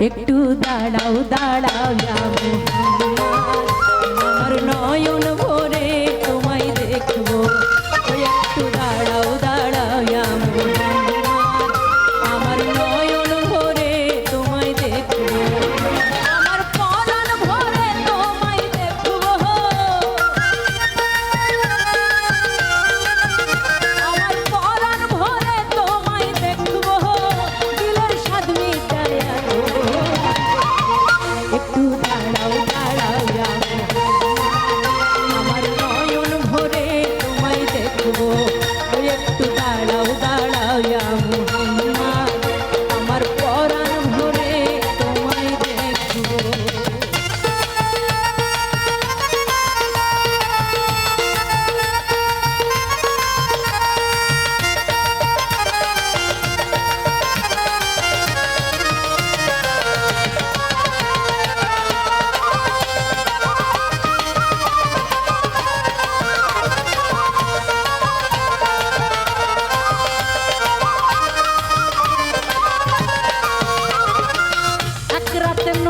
একটু দাঁড়াও দাঁড়াও যাব। আমার নয়ন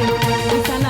Esa